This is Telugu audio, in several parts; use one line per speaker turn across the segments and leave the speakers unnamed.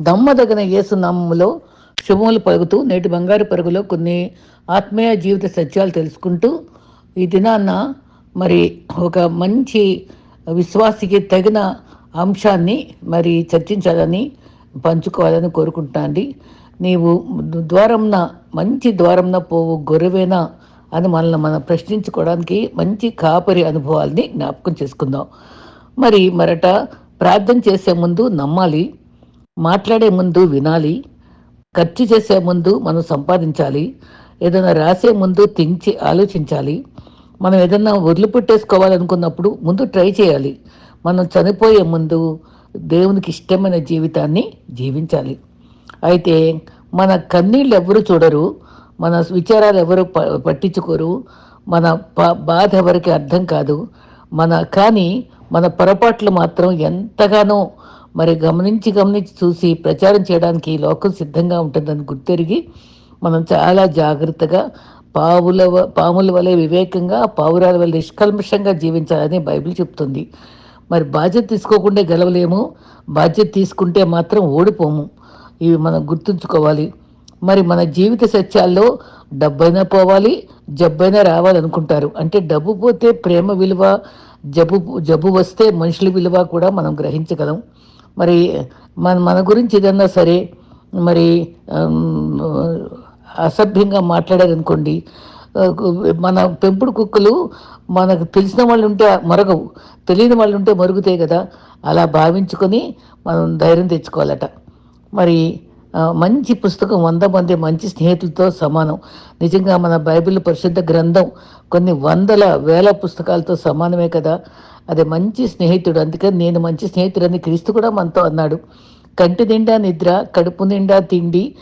దమ్మదగిన యేసునామములో శుభములు పలుకుతూ నేటి బంగారు పరుగులో కొన్ని ఆత్మీయ జీవిత సత్యాలు తెలుసుకుంటూ ఈ దినాన్న మరి ఒక మంచి విశ్వాసికి తగిన అంశాన్ని మరి చర్చించాలని పంచుకోవాలని కోరుకుంటాండి నీవు ద్వారంన మంచి ద్వారంన పోవు గొర్రెవేనా అని మనల్ని మనం ప్రశ్నించుకోవడానికి మంచి కాపరి అనుభవాల్ని జ్ఞాపకం చేసుకుందాం. మరి మరట ప్రార్థన చేసే ముందు నమ్మాలి. మాట్లాడే ముందు వినాలి ఖర్చు చేసే ముందు మనం సంపాదించాలి ఏదైనా రాసే ముందు తించి ఆలోచించాలి. మనం ఏదైనా పెట్టేసుకోవాలనుకున్నప్పుడు ముందు ట్రై చేయాలి. మనం చనిపోయే ముందు దేవునికి ఇష్టమైన జీవితాన్ని జీవించాలి. అయితే మన కన్నీళ్ళు ఎవరు చూడరు మన విచారాలు ఎవరు ప పట్టించుకోరు మన బాధ ఎవరికి అర్థం కాదు. మన కానీ మన పొరపాట్లు మాత్రం ఎంతగానో మరి గమనించి గమనించి చూసి ప్రచారం చేయడానికి లోకం సిద్ధంగా ఉంటుందని గుర్తెరిగి మనం చాలా జాగ్రత్తగా పావుల పాముల వలె వివేకంగా పావురాల వల్ల నిష్కల్మషంగా జీవించాలని బైబిల్ చెప్తుంది. మరి బాధ్యత తీసుకోకుండా గెలవలేము. బాధ్యత తీసుకుంటే మాత్రం ఓడిపోము. ఇవి మనం గుర్తుంచుకోవాలి. మరి మన జీవిత సత్యాల్లో డబ్బైనా పోవాలి జబ్బైనా రావాలనుకుంటారు. అంటే డబ్బు పోతే ప్రేమ విలువ జబ్బు జబ్బు వస్తే మనుషుల విలువ కూడా మనం గ్రహించగలం. మరి మన మన గురించి ఏదన్నా సరే మరి అసభ్యంగా మాట్లాడారనుకోండి మన పెంపుడు కుక్కలు మనకు తెలిసిన వాళ్ళు ఉంటే మరగవు తెలియని వాళ్ళు ఉంటే మరుగుతాయి కదా అలా భావించుకొని మనం ధైర్యం తెచ్చుకోవాలట. మరి మంచి పుస్తకం వంద మంది మంచి స్నేహితులతో సమానం. నిజంగా మన బైబిల్ పరిశుద్ధ గ్రంథం కొన్ని వందల వేల పుస్తకాలతో సమానమే కదా. అది మంచి స్నేహితుడు. అందుకని నేను మంచి స్నేహితుడని క్రీస్తు కూడా మనతో అన్నాడు. కంటి నిండా నిద్ర కడుపు నిండా తిండి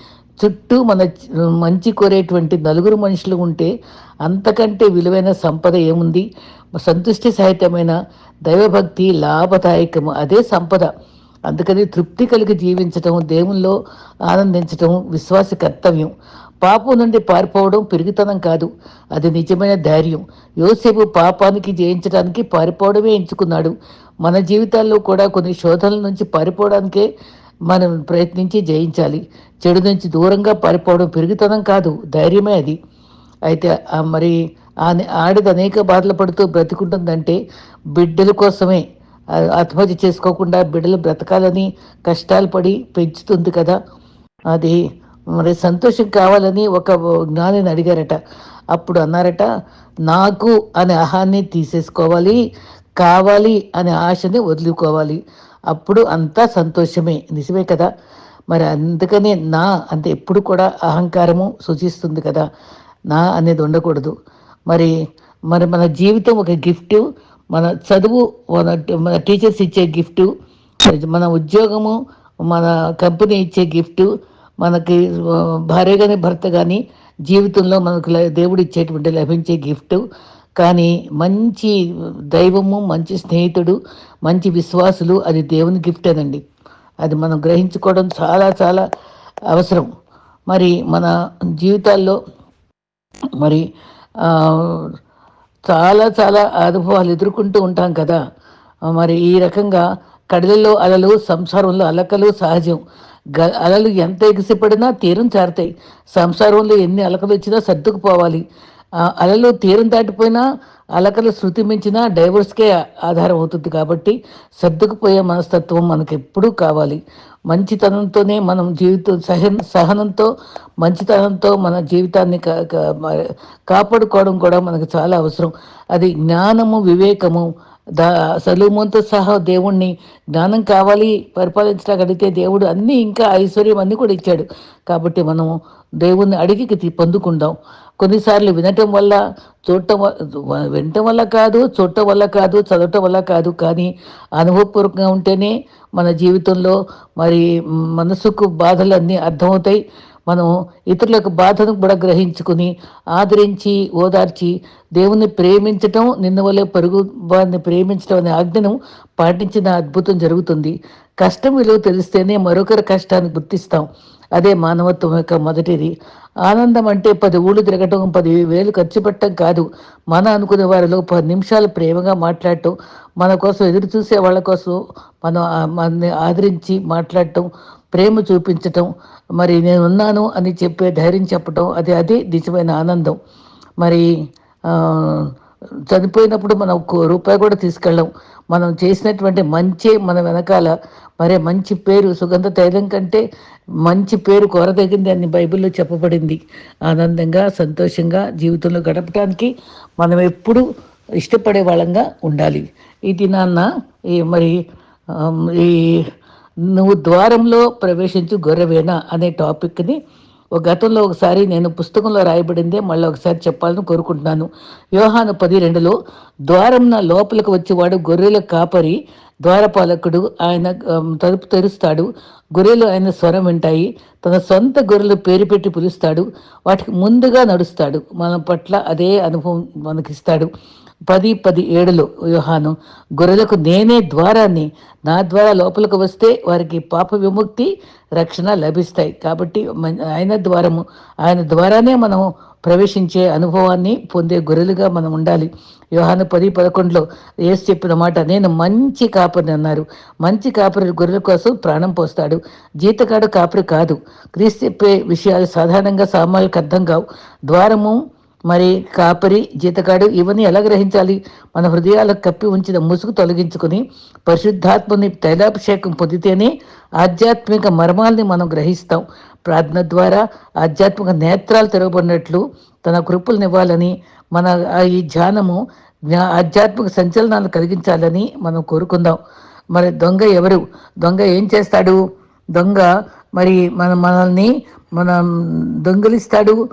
చుట్టూ మన మంచి కోరేటువంటి నలుగురు మనుషులు ఉంటే అంతకంటే విలువైన సంపద ఏముంది? సంతుష్టి సహితమైన దైవభక్తి లాభదాయకము. అదే సంపద. అందుకని తృప్తి కలిగి జీవించటం దేవుల్లో ఆనందించటం విశ్వాస కర్తవ్యం. పాపం నుండి పారిపోవడం పెరుగుతనం కాదు. అది నిజమైన ధైర్యం. యోసేపు పాపానికి జయించడానికి పారిపోవడమే ఎంచుకున్నాడు. మన జీవితాల్లో కూడా కొన్ని శోధనల నుంచి పారిపోవడానికే మనం ప్రయత్నించి జయించాలి. చెడు నుంచి దూరంగా పారిపోవడం పెరుగుతనం కాదు. ధైర్యమే అది. అయితే మరి ఆడది అనేక బాధలు పడుతూ బ్రతికుంటుందంటే బిడ్డల కోసమే. ఆత్మహత్య చేసుకోకుండా బిడ్డలు బ్రతకాలని కష్టాలు పడి పెంచుతుంది కదా. అది మరి సంతోషం కావాలని ఒక జ్ఞానిని అడిగారట. అప్పుడు అన్నారట నాకు అనే ఆహాన్ని తీసేసుకోవాలి కావాలి అనే ఆశని వదులుకోవాలి. అప్పుడు అంతా సంతోషమే. నిజమే కదా? మరి అందుకనే నా అంటే ఎప్పుడు కూడా అహంకారము సూచిస్తుంది కదా? నా అనేది ఉండకూడదు. మరి మరి మన జీవితం ఒక గిఫ్ట్ మన చదువు మన మన టీచర్స్ ఇచ్చే గిఫ్ట్ మన ఉద్యోగము మన కంపెనీ ఇచ్చే గిఫ్ట్ మనకి భార్య కానీ భర్త కానీ జీవితంలో మనకు దేవుడు ఇచ్చేటువంటి లభించే గిఫ్ట్. కానీ మంచి దైవము మంచి స్నేహితుడు మంచి విశ్వాసులు అది దేవుని గిఫ్ట్ అనండి అది మనం గ్రహించుకోవడం చాలా చాలా అవసరం. మరి మన జీవితాల్లో మరి చాలా చాలా అనుభవాలు ఎదుర్కొంటూ ఉంటాం కదా. మరి ఈ రకంగా కడలలో అలలు సంసారంలో అలకలు సహజం. అలలు ఎంత ఎగిసిపడినా తీరం చారుతాయి. సంసారంలో ఎన్ని అలకలు వచ్చినా సర్దుకుపోవాలి. అలలు తీరం దాటిపోయినా అలకలు శృతి మించినా డైవర్స్కే ఆధారం అవుతుంది కాబట్టి సర్దుకుపోయే మనస్తత్వం మనకు ఎప్పుడూ కావాలి. మంచితనంతోనే మనం జీవితం సహన సహనంతో మంచితనంతో మన జీవితాన్ని కాపాడుకోవడం కూడా మనకు చాలా అవసరం. అది జ్ఞానము వివేకము దా సలుమంతో సహా దేవుణ్ణి జ్ఞానం కావాలి పరిపాలించడానికి అడిగితే దేవుడు అన్నీ ఇంకా ఐశ్వర్యం అన్నీ కూడా ఇచ్చాడు. కాబట్టి మనం దేవుణ్ణి అడిగి పొందుకుందాం. కొన్నిసార్లు వినటం వల్ల చూడటం వినటం వల్ల కాదు చూడటం వల్ల కాదు చదవటం వల్ల కాదు కానీ అనుభవపూర్వకంగా ఉంటేనే మన జీవితంలో మరి మనసుకు బాధలన్నీ అర్థమవుతాయి. మనం ఇతరులకు బాధను కూడా గ్రహించుకుని ఆదరించి ఓదార్చి దేవుని ప్రేమించటం నిన్న వల్లే పరుగు వారిని ప్రేమించడం అనే ఆజ్ఞను పాటించిన అద్భుతం జరుగుతుంది. కష్టం విలువ తెలిస్తేనే మరొకరి కష్టాన్ని గుర్తిస్తాం. అదే మానవత్వం యొక్క మొదటిది. ఆనందం అంటే పది ఊళ్ళు తిరగటం పది వేలు ఖర్చు పెట్టడం కాదు. మన అనుకునే వారిలో పది నిమిషాలు ప్రేమగా మాట్లాడటం మన కోసం ఎదురు చూసే వాళ్ళ కోసం మనం మనని ఆదరించి మాట్లాడటం ప్రేమ చూపించటం మరి నేను ఉన్నాను అని చెప్పే ధైర్యం చెప్పటం అది అదే నిజమైన ఆనందం. మరి చనిపోయినప్పుడు మనం ఒక్క రూపాయి కూడా తీసుకెళ్ళం. మనం చేసినటువంటి మంచి మన వెనకాల. మరే మంచి పేరు సుగంధ తైలం కంటే మంచి పేరు కోరదగింది అని బైబిల్లో చెప్పబడింది. ఆనందంగా సంతోషంగా జీవితంలో గడపడానికి మనం ఎప్పుడు ఇష్టపడే వాళ్ళంగా ఉండాలి. ఇది నాన్న ఈ మరి ఈ నువ్వు ద్వారంలో ప్రవేశించు గొర్రెవేనా అనే టాపిక్ని ఒక గతంలో ఒకసారి నేను పుస్తకంలో రాయబడిందే మళ్ళీ ఒకసారి చెప్పాలని కోరుకుంటున్నాను. వ్యూహాను పది రెండులో ద్వారంన లోపలికి వచ్చేవాడు గొర్రెల కాపరి ద్వారపాలకుడు ఆయన తలుపు తెరుస్తాడు. గొర్రెలు ఆయన స్వరం వింటాయి. తన సొంత గొర్రెలు పేరు పెట్టి పిలుస్తాడు. వాటికి ముందుగా నడుస్తాడు. మన పట్ల అదే అనుభవం మనకిస్తాడు. పది పది ఏడులో వ్యూహాను గొర్రెలకు నేనే ద్వారాన్ని. నా ద్వారా లోపలికి వస్తే వారికి పాప విముక్తి రక్షణ లభిస్తాయి. కాబట్టి ఆయన ద్వారము ఆయన ద్వారానే మనం ప్రవేశించే అనుభవాన్ని పొందే గొర్రెలుగా మనం ఉండాలి. వ్యూహాను పది పదకొండులో ఏసు చెప్పిన మాట నేను మంచి కాపరిని అన్నారు. మంచి కాపరి గొర్రెల కోసం ప్రాణం పోస్తాడు. జీతకాడు కాపరి కాదు. క్రీస్తు చెప్పే విషయాలు సాధారణంగా సామాన్యులకు అర్థం కావు. ద్వారము మరి కాపరి జీతగాడు ఇవన్నీ ఎలా గ్రహించాలి? మన హృదయాలకు కప్పి ఉంచిన ముసుగు తొలగించుకుని పరిశుద్ధాత్మని తైలాభిషేకం పొందితేనే ఆధ్యాత్మిక మర్మాల్ని మనం గ్రహిస్తాం. ప్రార్థన ద్వారా ఆధ్యాత్మిక నేత్రాలు తెరవబడినట్లు తన కృపలనివ్వాలని మన ఈ ధ్యానము ఆధ్యాత్మిక సంచలనాలు కలిగించాలని మనం కోరుకుందాం. మరి దొంగ ఎవరు? దొంగ ఏం చేస్తాడు? దొంగ మరి మన మనల్ని మనం దొంగలిస్తాడు?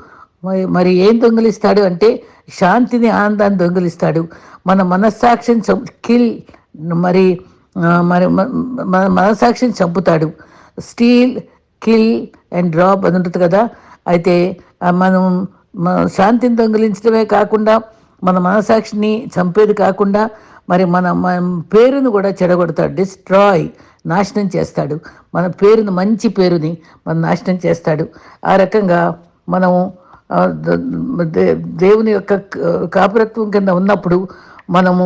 మరి ఏం దొంగిలిస్తాడు అంటే శాంతిని ఆనందాన్ని దొంగిలిస్తాడు. మన మనస్సాక్షిని కిల్ మరి మరి మన మనస్సాక్షిని చంపుతాడు. స్టీల్ కిల్ అండ్ డ్రాప్ అని ఉంటుంది కదా. అయితే మనం శాంతిని దొంగిలించడమే కాకుండా మన మనసాక్షిని చంపేది కాకుండా మరి మన పేరును కూడా చెడగొడతాడు. డిస్ట్రాయ్ నాశనం చేస్తాడు. మన పేరును మంచి పేరుని మన నాశనం చేస్తాడు. ఆ రకంగా మనము దేవుని యొక్క కాపురత్వం కింద ఉన్నప్పుడు మనము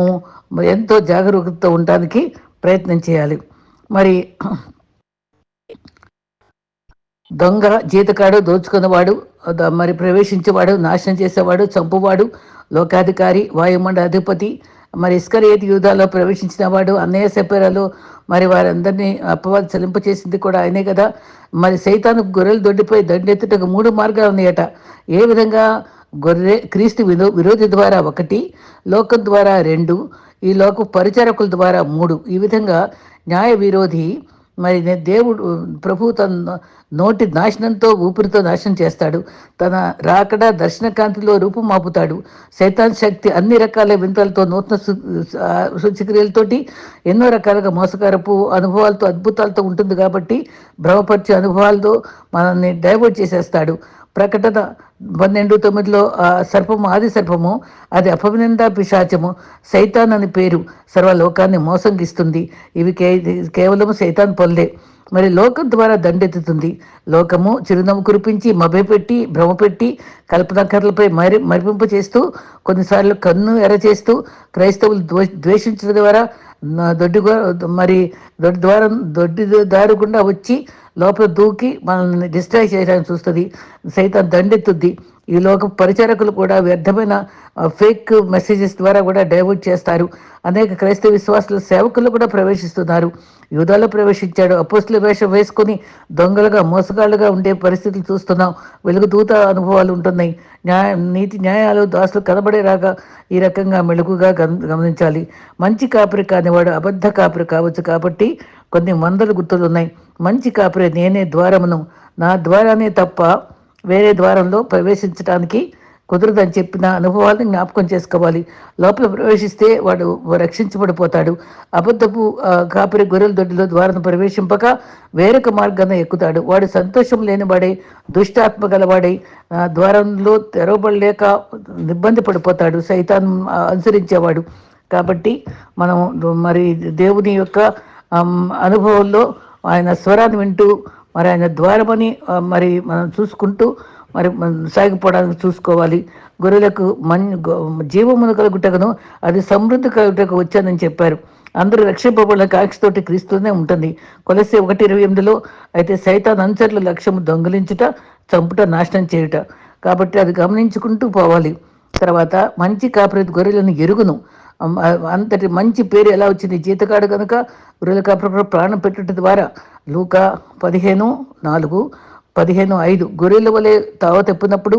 ఎంతో జాగరూకతతో ఉండడానికి ప్రయత్నం చేయాలి. మరి దొంగ జీతకాడు దోచుకున్నవాడు మరి ప్రవేశించేవాడు నాశనం చేసేవాడు చంపువాడు లోకాధికారి వాయుమండ అధిపతి మరి ఇస్కరేతి యూధాలో ప్రవేశించిన వాడు అన్నయ్య సెపేరాలో మరి వారందరినీ అప్పవాది చెలింప చేసింది కూడా ఆయనే కదా. మరి సైతాను గొర్రెలు దొడ్డిపోయి దండెత్తుటకు మూడు మార్గాలు ఉన్నాయట. ఏ విధంగా? గొర్రె క్రీస్తు విరో విరోధి ద్వారా ఒకటి లోకం ద్వారా రెండు ఈ లోక పరిచారకుల ద్వారా మూడు. ఈ విధంగా న్యాయ విరోధి మరి దేవుడు ప్రభు తన నోటి నాశనంతో ఊపిరితో నాశనం చేస్తాడు. తన రాకడ దర్శనకాంతిలో రూపుమాపుతాడు శైతాన్ శక్తి అన్ని రకాల వింతలతో నూతన శుచిక్రియలతోటి ఎన్నో రకాలుగా మోసకరపు అనుభవాలతో అద్భుతాలతో ఉంటుంది కాబట్టి భ్రమపరిచే అనుభవాలతో మనల్ని డైవర్ట్ చేసేస్తాడు. ప్రకటన పన్నెండు తొమ్మిదిలో సర్పము ఆది సర్పము అది అపవినంద పిశాచము సైతాన్ అని పేరు సర్వలోకాన్ని మోసంగిస్తుంది. ఇవి కే కేవలం సైతాన్ పొల్లే. మరి లోకం ద్వారా దండెత్తుతుంది. లోకము చిరునవ్వు కురిపించి మభ్యపెట్టి భ్రమపెట్టి కల్పనకర్లపై మరి మరిపింపు చేస్తూ కొన్నిసార్లు కన్ను ఎరచేస్తూ క్రైస్తవులు ద్వేషించడం ద్వారా దొడ్డి మరి దొడ్డి ద్వారా దొడ్డి దారుకుండా వచ్చి లోపల దూకి మనల్ని డిస్ట్రాక్ట్ చేయడానికి చూస్తుంది. సైతం దండెత్తుద్ది. ఈ లోక పరిచారకులు కూడా వ్యర్థమైన ఫేక్ మెసేజెస్ ద్వారా కూడా డైవర్ట్ చేస్తారు. అనేక క్రైస్తవ విశ్వాసుల సేవకులు కూడా ప్రవేశిస్తున్నారు. యూదాలో ప్రవేశించాడు. అపోస్తుల వేషం వేసుకొని దొంగలుగా మోసగాళ్ళుగా ఉండే పరిస్థితులు చూస్తున్నాం. వెలుగుదూత అనుభవాలు ఉంటున్నాయి. న్యాయ నీతి న్యాయాలు దాసులు కనబడేలాగా ఈ రకంగా మెలుగుగా గమనించాలి. మంచి కాపరి కానివాడు అబద్ధ కాపరి కావచ్చు కాబట్టి కొన్ని మందలు గుర్తులు ఉన్నాయి మంచి కాపరి నేనే ద్వారమును. నా ద్వారానే తప్ప వేరే ద్వారంలో ప్రవేశించడానికి కుదరదని చెప్పిన అనుభవాలను జ్ఞాపకం చేసుకోవాలి. లోపల ప్రవేశిస్తే వాడు రక్షించబడిపోతాడు. అబద్ధపు కాపరి గొర్రెల దొడ్డిలో ద్వారం ప్రవేశింపక వేరొక మార్గాన్ని ఎక్కుతాడు. వాడు సంతోషం లేనివాడే దుష్టాత్మ గలవాడే ద్వారంలో తెరవబడలేక ఇబ్బంది పడిపోతాడు. సైతాన్ అనుసరించేవాడు. కాబట్టి మనం మరి దేవుని యొక్క అనుభవంలో ఆయన స్వరాన్ని వింటూ మరి ఆయన ద్వారమని మరి మనం చూసుకుంటూ మరి మనం సాగిపోవడానికి చూసుకోవాలి. గొర్రెలకు మన్ జీవమును కలుగుటకును అది సమృద్ధి కలుగుటకు వచ్చానని చెప్పారు. అందరూ రక్షింపబడిన కాక్షతోటి క్రీస్తునే ఉంటుంది. కొలసి ఒకటి ఇరవై ఎనిమిదిలో అయితే సైతాన్ అనుచరుల లక్ష్యము దొంగిలించుట చంపుట నాశనం చేయుట. కాబట్టి అది గమనించుకుంటూ పోవాలి. తర్వాత మంచి కాపరి గొర్రెలను ఎరుగును. అంతటి మంచి పేరు ఎలా వచ్చింది? జీతగాడు కనుక గొర్రెల కాపరి ప్రాణం పెట్టుట ద్వారా లూకా పదిహేను నాలుగు పదిహేను ఐదు గొర్రెల వలె తావ తెప్పినప్పుడు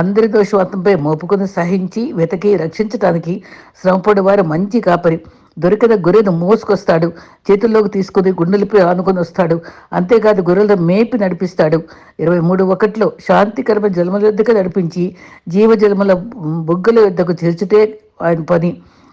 అందరి దోషవంతంపై మోపుకొని సహించి వెతకి రక్షించటానికి శ్రమపడి వారు మంచి కాపరి. దొరికిన గొర్రెను మోసుకొస్తాడు చేతుల్లోకి తీసుకుని గుండెలపై ఆనుకొని వస్తాడు అంతేకాదు గొర్రెలను మేపి నడిపిస్తాడు. ఇరవై మూడు ఒకటిలో శాంతికరమైన జలముల వద్దకు నడిపించి జీవజలముల బుగ్గల వద్దకు చేర్చుటే ఆయన పని.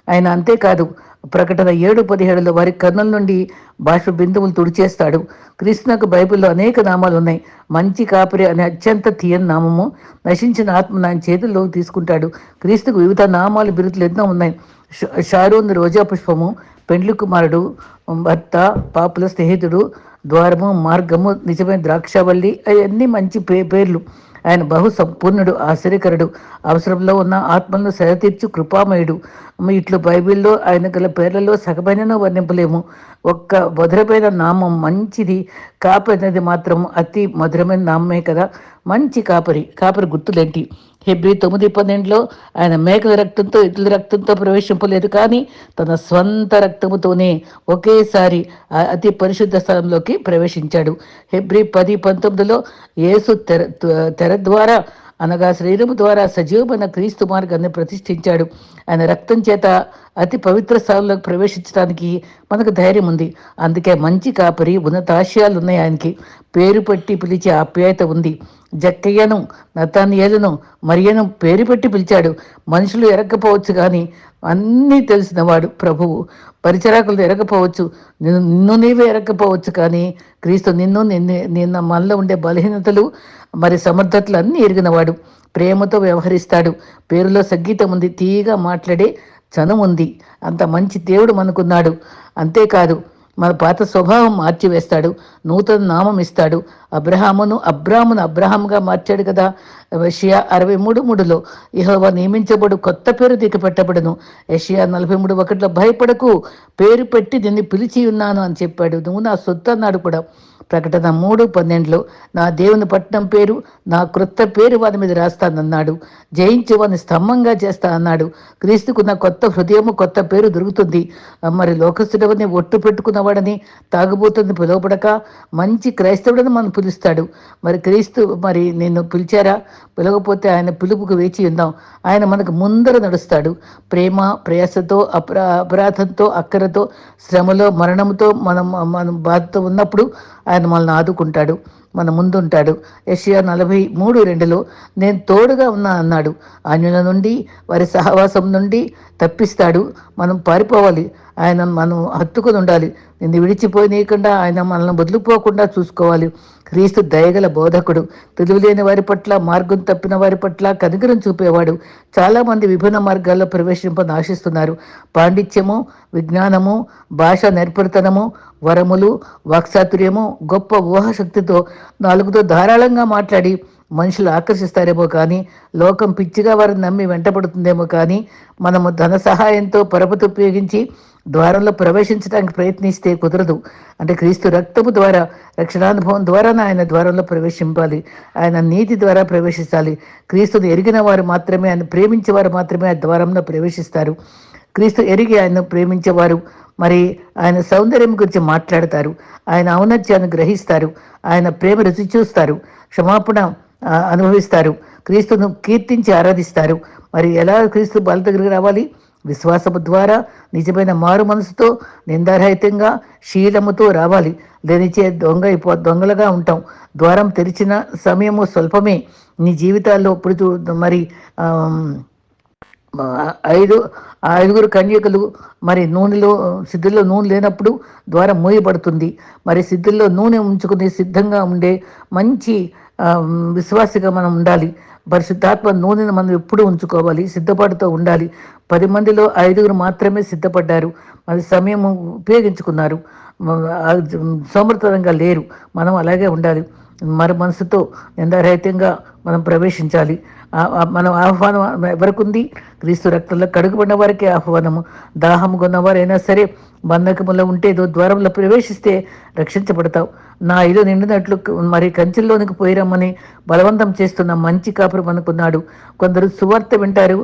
ఆయన అంతేకాదు ప్రకటన ఏడు పదిహేడులో వారి కన్నుల నుండి బాష్ప బిందువులు తుడిచేస్తాడు. కృష్ణకు బైబిల్లో అనేక నామాలు ఉన్నాయి. మంచి కాపరి అనే అత్యంత తీయని నామము. నశించిన ఆత్మ ఆయన చేతుల్లోకి తీసుకుంటాడు. క్రీస్తుకు వివిధ నామాలు బిరుదులు ఎన్నో ఉన్నాయి. ష- షారూన్ రోజా పుష్పము పెండ్లి కుమారుడు భర్త పాపుల స్నేహితుడు ద్వారము మార్గము నిజమైన ద్రాక్షవల్లి అవన్నీ మంచి పే పేర్లు. ఆయన బహు సంపూర్ణుడు ఆశ్చర్యకరుడు. అవసరంలో ఉన్న ఆత్మలను సరితీర్చు కృపామయుడు. ఇట్లు బైబిల్లో ఆయన గల పేర్లలో సగమైన వర్ణింపలేము. ఒక్క మధురమైన నామం మంచిది కాపరి అనేది మాత్రం అతి మధురమైన నామమే కదా. మంచి కాపరి కాపరి గుర్తులేంటి? హెబ్రి తొమ్మిది పన్నెండులో ఆయన మేకల రక్తంతో ఇతరుల రక్తంతో ప్రవేశింపలేదు. కానీ తన స్వంత రక్తముతోనే ఒకేసారి అతి పరిశుద్ధ స్థలంలోకి ప్రవేశించాడు. హెబ్రి పది పంతొమ్మిదిలో యేసు తెర తెర ద్వారా అనగా శరీరము ద్వారా సజీవమైన క్రీస్తు మార్గాన్ని ప్రతిష్ఠించాడు. ఆయన రక్తం చేత అతి పవిత్ర స్థలంలోకి ప్రవేశించడానికి మనకు ధైర్యం ఉంది అందుకే మంచి కాపరి ఉన్నతాశయాలు ఉన్నాయి ఆయనకి. పేరు పెట్టి పిలిచే ఆప్యాయత ఉంది. జక్కయ్యను నతానియలను మరియను పేరు పెట్టి పిలిచాడు. మనుషులు ఎరగకపోవచ్చు కానీ అన్నీ తెలిసినవాడు ప్రభువు. పరిచరాకులు ఎరగకపోవచ్చు. నిన్ను నిన్ను నీవే ఎరగకపోవచ్చు కానీ క్రీస్తు నిన్ను నిన్ను నిన్న మనలో ఉండే బలహీనతలు మరి సమర్థతలు అన్నీ ఎరిగినవాడు. ప్రేమతో వ్యవహరిస్తాడు. పేరులో సంగీతం ఉంది. తీయగా మాట్లాడే చనం ఉంది అంత మంచి దేవుడు మనకున్నాడు. అంతేకాదు మన పాత స్వభావం మార్చివేస్తాడు నూతన నామం ఇస్తాడు అబ్రహామును అబ్రామును అబ్రహాంగా మార్చాడు కదా. ఏషియా అరవై మూడు మూడులో ఇహోవా నియమించబడు కొత్త పేరు దిక్కు పెట్టబడును నలభై మూడు ఒకటిలో భయపడకు పేరు పెట్టి నిన్ను పిలిచి ఉన్నాను అని చెప్పాడు. నువ్వు నా సొత్తు అన్నాడు కూడా. ప్రకటన మూడు పన్నెండులో నా దేవుని పట్టణం పేరు నా క్రొత్త పేరు వారి మీద రాస్తానన్నాడు. జయించి వాని స్తంభంగా చేస్తా అన్నాడు. క్రీస్తుకున్న కొత్త హృదయము కొత్త పేరు దొరుకుతుంది. మరి లోకస్తుడవని ఒట్టు పెట్టుకున్నవాడని తాగుబోతుంది పిలువబడక మంచి క్రైస్తవుడని మనం పిలుస్తాడు. మరి క్రీస్తు మరి నిన్ను పిలిచారా? పిలవకపోతే ఆయన పిలుపుకు వేచి ఉందాం. ఆయన మనకు ముందర నడుస్తాడు. ప్రేమ ప్రయాసతో అపరా అపరాధంతో అక్కరతో శ్రమలో మరణంతో మనం మనం బాధతో ఉన్నప్పుడు ఆయన మనల్ని ఆదుకుంటాడు. మన ముందుంటాడు. యషియా నలభై మూడు రెండులో నేను తోడుగా ఉన్నా అన్నాడు. అన్యుల నుండి వారి సహవాసం నుండి తప్పిస్తాడు. మనం పారిపోవాలి. ఆయన మనం హత్తుకుని ఉండాలి నిన్ను విడిచిపోయినీయకుండా ఆయన మనల్ని వదిలిపోకుండా చూసుకోవాలి. క్రీస్తు దయగల బోధకుడు. తెలివిలేని వారి పట్ల మార్గం తప్పిన వారి పట్ల కనికరం చూపేవాడు. చాలామంది విభిన్న మార్గాల్లో ప్రవేశింపని ఆశిస్తున్నారు పాండిత్యము విజ్ఞానము భాష నేర్పరితనము వరములు వాక్సాతుర్యము గొప్ప ఊహాశక్తితో నాలుగుతో ధారాళంగా మాట్లాడి మనుషులు ఆకర్షిస్తారేమో కానీ లోకం పిచ్చిగా వారిని నమ్మి వెంటపడుతుందేమో కానీ మనము ధన సహాయంతో పరపతి ఉపయోగించి ద్వారంలో ప్రవేశించడానికి ప్రయత్నిస్తే కుదరదు. అంటే క్రీస్తు రక్తము ద్వారా రక్షణానుభవం ద్వారా ఆయన ద్వారంలో ప్రవేశింపాలి. ఆయన నీతి ద్వారా ప్రవేశించాలి క్రీస్తుని ఎరిగిన వారు మాత్రమే ఆయన ప్రేమించే వారు మాత్రమే ఆ ద్వారంలో ప్రవేశిస్తారు. క్రీస్తు ఎరిగి ఆయన ప్రేమించేవారు. మరి ఆయన సౌందర్యం గురించి మాట్లాడతారు. ఆయన ఔన్నత్యాన్ని గ్రహిస్తారు. ఆయన ప్రేమ రుచి చూస్తారు. క్షమాపణ అనుభవిస్తారు. క్రీస్తును కీర్తించి ఆరాధిస్తారు. మరి ఎలా క్రీస్తు బల దగ్గరికి రావాలి? విశ్వాసము ద్వారా నిజమైన మారు మనసుతో నిందారహితంగా శీలముతో రావాలి. లేనిచే దొంగ అయిపో దొంగలుగా ఉంటాం. ద్వారం తెరిచిన సమయము స్వల్పమే. నీ జీవితాల్లో ఇప్పుడు మరి ఆ, ఐదు ఆ ఐదుగురు కన్యకలు మరి నూనెలో సిద్ధుల్లో నూనె లేనప్పుడు ద్వారం మూయబడుతుంది. మరి సిద్ధుల్లో నూనె ఉంచుకుని సిద్ధంగా ఉండే మంచి విశ్వాసగా మనం ఉండాలి. పరిశుద్ధాత్మ నూనెను మనం ఎప్పుడు ఉంచుకోవాలి సిద్ధపాటుతో ఉండాలి. పది మందిలో ఐదుగురు మాత్రమే సిద్ధపడ్డారు. మరి సమయం ఉపయోగించుకున్నారు. మ- లేరు. మనం అలాగే ఉండాలి. మరి మనసుతో నిందారహితంగా మనం ప్రవేశించాలి. మనం ఆహ్వానం ఎవరికి ఉంది క్రీస్తు రక్తంలో కడుగుబడిన వారికి ఆహ్వానము. దాహము కొన్నవారైనా సరే బంధకములో ఉంటే ద్వారంలో ప్రవేశిస్తే రక్షించబడతావు. నా ఇల్లు నిండినట్లు మరి కంచెల్లోనికి పోయిరమ్మని బలవంతం చేస్తున్న మంచి కాపురం అనుకున్నాడు. కొందరు సువార్త వింటారు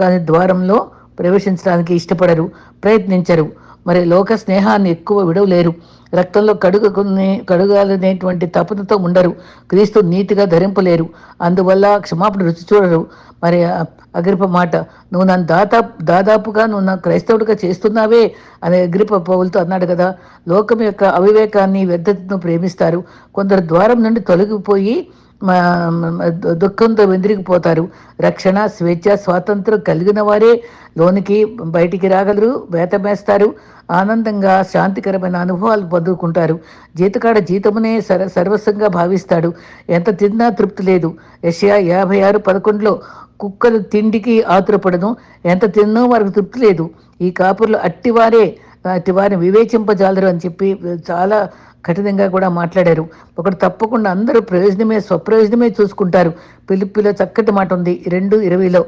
కానీ ద్వారంలో ప్రవేశించడానికి ఇష్టపడరు ప్రయత్నించరు. మరి లోక స్నేహాన్ని ఎక్కువ విడవలేరు. రక్తంలో కడుగుకునే కడుగాలనేటువంటి తపనతో ఉండరు. క్రీస్తు నీతిగా ధరింపలేరు. అందువల్ల క్షమాపణ రుచి చూడరు. మరి అగ్రిప మాట నువ్వు నన్ను దాదా దాదాపుగా నువ్వు నా క్రైస్తవుడిగా చేస్తున్నావే అనే అగ్రిప పౌలతో అన్నాడు కదా. లోకం యొక్క అవివేకాన్ని వ్యర్థతను ప్రేమిస్తారు. కొందరు ద్వారం నుండి తొలగిపోయి దుఃఖంతో వెందిరిగిపోతారు. రక్షణ స్వేచ్ఛ స్వాతంత్రం కలిగిన వారే లోనికి బయటికి రాగలరు వేతమేస్తారు. ఆనందంగా శాంతికరమైన అనుభవాలు పొందుకుంటారు. జీతకాడ జీతమునే సర సర్వస్వంగా భావిస్తాడు. ఎంత తిన్నా తృప్తి లేదు. యషయా యాభై ఆరు పదకొండులో కుక్కలు తిండికి ఆతురపడను. ఎంత తిన్నో వారికి తృప్తి లేదు. ఈ కాపుర్లు అట్టివారే అట్టివారిని వివేచింపజాలరు అని చెప్పి చాలా కఠినంగా కూడా మాట్లాడారు. ఒకటి తప్పకుండా అందరూ ప్రయోజనమే స్వప్రయోజనమే చూసుకుంటారు. పిలుపులో చక్కటి మాట ఉంది. రెండు ఇరవైలో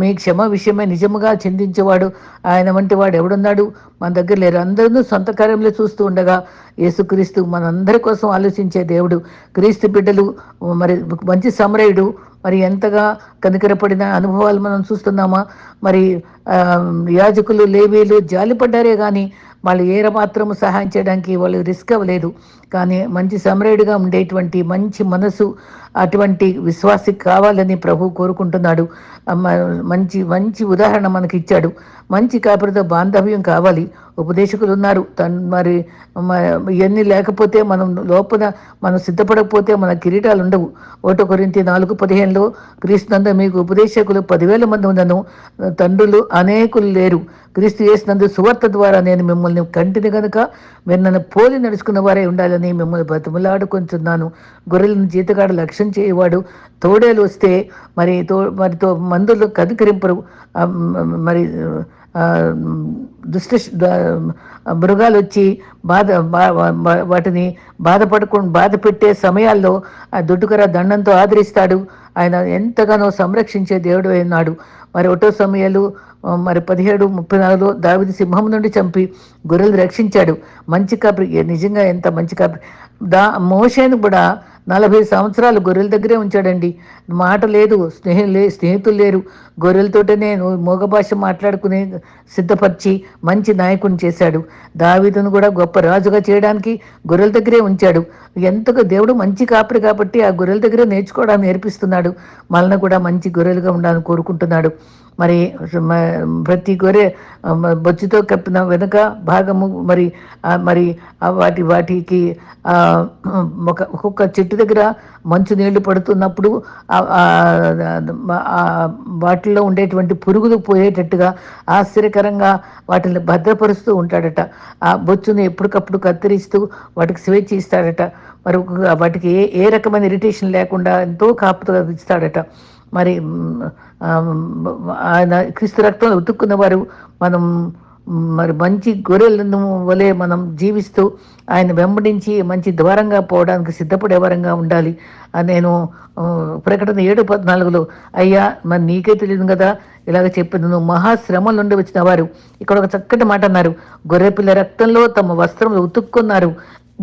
మీ క్షమ విషయమే నిజముగా చిందించేవాడు ఆయన వంటి వాడు ఎవడున్నాడు? మన దగ్గర లేరు. అందరూ సొంత కార్యంలో చూస్తూ ఉండగా యేసుక్రీస్తు మనందరి కోసం ఆలోచించే దేవుడు క్రీస్తు బిడ్డలు మరి మంచి సమరయుడు మరి ఎంతగా కనికరపడిన అనుభవాలు మనం చూస్తున్నామా? మరి యాజకులు లేవీలు జాలిపడ్డారే కానీ వాళ్ళు ఏర మాత్రము సహాయం చేయడానికి వాళ్ళు రిస్క్ అవ్వలేదు. కానీ మంచి సమరేడుగా ఉండేటువంటి మంచి మనసు అటువంటి విశ్వాసి కావాలని ప్రభు కోరుకుంటున్నాడు. మంచి మంచి ఉదాహరణ మనకి ఇచ్చాడు మంచి కాపురితో బాంధవ్యం కావాలి. ఉపదేశకులు ఉన్నారు. తన్ మరి ఇవన్నీ లేకపోతే మనం లోపల మనం సిద్ధపడకపోతే మన కిరీటాలు ఉండవు. ఒకటో కొరింతి నాలుగు పదిహేనులో క్రీస్తునందు మీకు ఉపదేశకులు పదివేల మంది ఉన్నను. తండ్రులు అనేకులు లేరు. క్రీస్తు చేసినందు సువార్త ద్వారా నేను మిమ్మల్ని కంటిని గనుక మీరు నన్ను పోలి నడుచుకున్న వారే ఉండాలని మిమ్మల్ని బతిమలాడుకుంటున్నాను గొర్రెలను జీతగాడు లక్ష్యం చేయవాడు. తోడేలు వస్తే మరి తో మరి తో మందులు కదికరింపరు. మరి దుష్టి దుష్ట మృగాలు వచ్చి బాధ బా- వాటిని బాధపడుకు బాధ పెట్టే సమయాల్లో ఆ దుడ్డుకర దండంతో ఆదరిస్తాడు. ఆయన ఎంతగానో సంరక్షించే దేవుడు అయినాడు. మరి ఒకటో సమయాలు మరి పదిహేడు ముప్పై నాలుగులో దావిది సింహం నుండి చంపి గొర్రెలు రక్షించాడు. మంచి కాపరి నిజంగా ఎంత మంచి కాపరి. దా మోషేను కూడా నలభై సంవత్సరాలు గొర్రెల దగ్గరే ఉంచాడండి. మాట లేదు స్నేహం లే స్నేహితులు లేరు. గొర్రెలతోటనే మోగ భాష మాట్లాడుకుని సిద్ధపరిచి మంచి నాయకుని చేశాడు. దావీదును కూడా గొప్ప రాజుగా చేయడానికి గొర్రెల దగ్గరే ఉంచాడు. ఎంతగా దేవుడు మంచి కాపరి కాబట్టి ఆ గొర్రెల దగ్గరే నేర్చుకోవడానికి నేర్పిస్తున్నాడు. మనల్ని కూడా మంచి గొర్రెలుగా ఉండాలని కోరుకుంటున్నాడు. మరి ప్రతి గొర్రె బొచ్చుతో కప్పిన వెనుక భాగము మరి మరి వాటి వాటికి ఒక ఒక్కొక్క చెట్టు దగ్గర మంచు నీళ్ళు పడుతున్నప్పుడు వాటిలో ఉండేటువంటి పురుగులు పోయేటట్టుగా ఆశ్చర్యకరంగా వాటిని భద్రపరుస్తూ ఉంటాడట. ఆ బొచ్చుని ఎప్పటికప్పుడు కత్తిరిస్తూ వాటికి స్వేచ్ఛ ఇస్తాడట. మరి వాటికి ఏ ఏ రకమైన ఇరిటేషన్ లేకుండా ఎంతో కాపుతో ఇస్తాడట మరి ఆయన క్రీస్తు రక్తంలో ఉతుక్కున్న వారు మనం మరి మంచి గొర్రెలను వలె మనం జీవిస్తూ ఆయన వెంబడించి మంచి ద్వారంగా పోవడానికి సిద్ధపడే వరంగా ఉండాలి. అని నేను ప్రకటన ఏడు పద్నాలుగులో అయ్యా మరి నీకే తెలియదు కదా? ఇలాగ చెప్పింది నువ్వు మహాశ్రమల నుండి వచ్చిన వారు. ఇక్కడ ఒక చక్కటి మాట అన్నారు. గొర్రెపిల్ల రక్తంలో తమ వస్త్రములు ఉతుక్కున్నారు.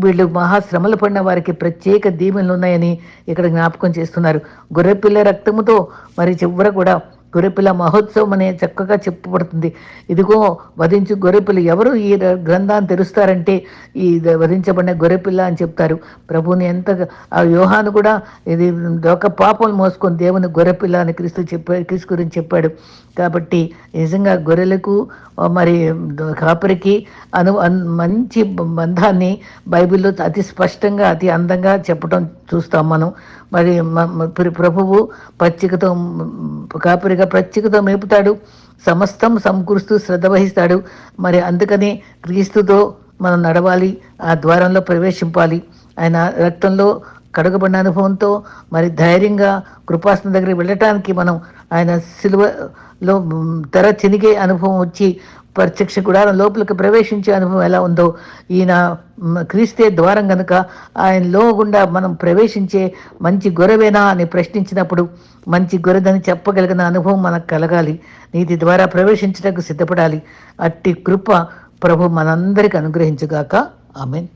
వీళ్ళు మహాశ్రమలు పడిన వారికి ప్రత్యేక దీవెనలు ఉన్నాయని ఇక్కడ జ్ఞాపకం చేస్తున్నారు. గొర్రెపిల్ల రక్తముతో మరి చివర కూడా గొర్రెపిల్ల మహోత్సవం అనే చక్కగా చెప్పబడుతుంది. ఇదిగో వధించు గొర్రెపిల్ల. ఎవరు ఈ గ్రంథాన్ని తెరుస్తారంటే ఈ వధించబడిన గొర్రెపిల్ల అని చెప్తారు. ప్రభుని ఎంత ఆ వ్యూహాన్ని కూడా ఇది ఒక పాపం మోసుకొని దేవుని గొర్రెపిల్ల అని క్రీస్తు చెప్పాడు క్రీస్తు గురించి చెప్పాడు. కాబట్టి నిజంగా గొర్రెలకు మరి కాపరికి అను మంచి బంధాన్ని బైబిల్లో అతి స్పష్టంగా అతి అందంగా చెప్పడం చూస్తాం మనం. మరి ప్ర- ప్రభువు పచ్చికతో కాపరిగా ప్రత్యేకతో మేపుతాడు. సమస్తం సమకూరుస్తూ శ్రద్ధ వహిస్తాడు. మరి అందుకని క్రీస్తుతో మనం నడవాలి ఆ ద్వారంలో ప్రవేశింపాలి. ఆయన రక్తంలో కడగబడిన అనుభవంతో మరి ధైర్యంగా కృపాసన దగ్గరికి వెళ్ళటానికి మనం ఆయన సిలువలో మ్, తెర చినిగే అనుభవం వచ్చి ప్రత్యక్ష గుడారం లోపలికి ప్రవేశించే అనుభవం ఎలా ఉందో ఈయన క్రీస్తే ద్వారం గనుక ఆయన లోగుండా మనం ప్రవేశించే మంచి గొర్రెవేనా అని ప్రశ్నించినప్పుడు మంచి గొర్రెదని చెప్పగలిగిన అనుభవం మనకు కలగాలి. నీతి ద్వారా ప్రవేశించడానికి సిద్ధపడాలి. అట్టి కృప ప్రభు మనందరికి అనుగ్రహించుగాక. ఆమెన్.